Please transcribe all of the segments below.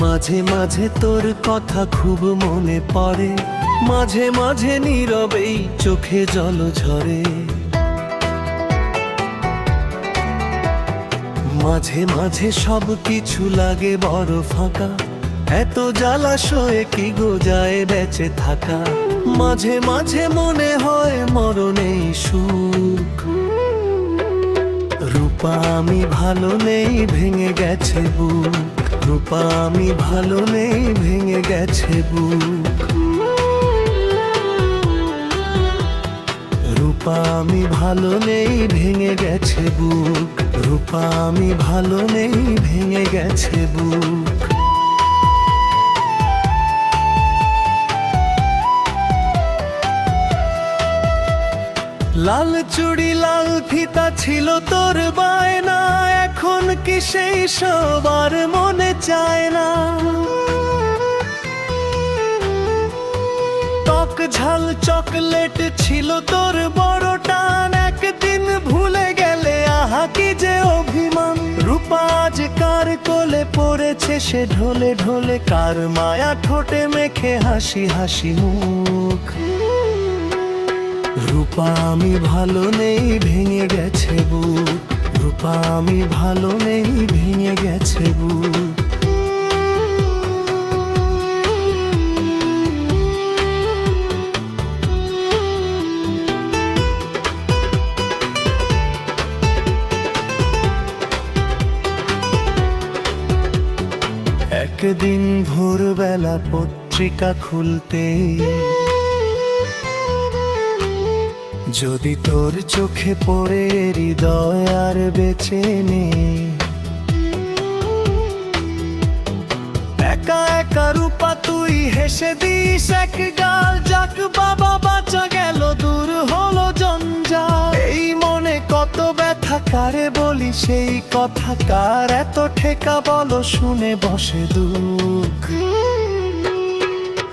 মাঝে মাঝে তোর কথা খুব মনে পড়ে। মাঝে মাঝে নীরবেই চোখে জল ঝরে। মাঝে মাঝে সব কিছু লাগে বড় ফাঁকা। এত জ্বালাশয়ে কি গো যায় বেঁচে থাকা। মাঝে মাঝে মনে হয় মরণেই সুখ। রূপা, আমি ভালো নেই, ভেঙে গেছে বুক। রূপা, আমি ভালো নেই, ভেঙে গেছে বুক। রূপা, আমি ভালো নেই, ভেঙে গেছে বুক। রূপা, আমি ভালো নেই, ভেঙে গেছে বুক। লাল চুড়ি, লাল ফিতা ছিল তোর বায়না এখন কি সেই সবার মনে চায় না। টক ঝাল চকলেট ছিল তোর বড় টান। একদিন ভুলে গেলে, আহা কি যে অভিমান। রূপা আজ কার কোলে পড়েছে, সে ঢোলে ঢোলে কার মায়া ঠোঁটে মেখে হাসি হাসি মুখ। রূপা, আমি ভালো নেই, ভেঙে গেছে আমি ভালো নেই ভেঙে গেছে বুক। একদিন ভোরবেলা পত্রিকা খুলতে যদি তোর চোখে পড়ে হৃদয় আর বেঁচে নেই। একা একা রূপা, তুই হেসে দিস এক গাল, যাক বাবা বাঁচা গেল, দূর হলো জঞ্জাল। এই মনে কত ব্যথা, কারে বলি সেই কথা, কার এত ঠেকা বলো, শুনে বসে দুঃখ।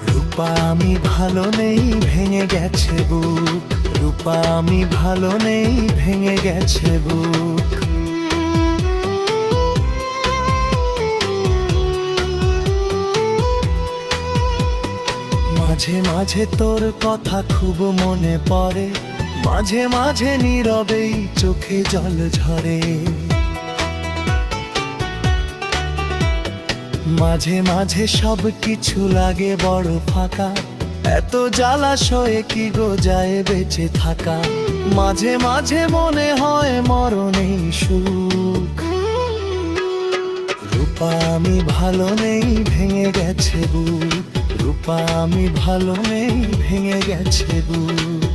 রূপা, আমি ভালো নেই, ভেঙে গেছে বুক। রূপা আমি ভালো নেই, ভেঙে গেছে বুক। মাঝে মাঝে তোর কথা খুব মনে পড়ে, মাঝে মাঝে নীরবেই চোখে জল ঝরে। মাঝে মাঝে সব কিছু লাগে বড় ফাঁকা এত জ্বালাশয়ে কি গো যায় বেঁচে থাকা? মাঝে মাঝে মনে হয় মরণেই সুখ। রূপা, আমি ভালো নেই, ভেঙে গেছে বুক। রূপা, আমি ভালো নেই, ভেঙে গেছে বুক।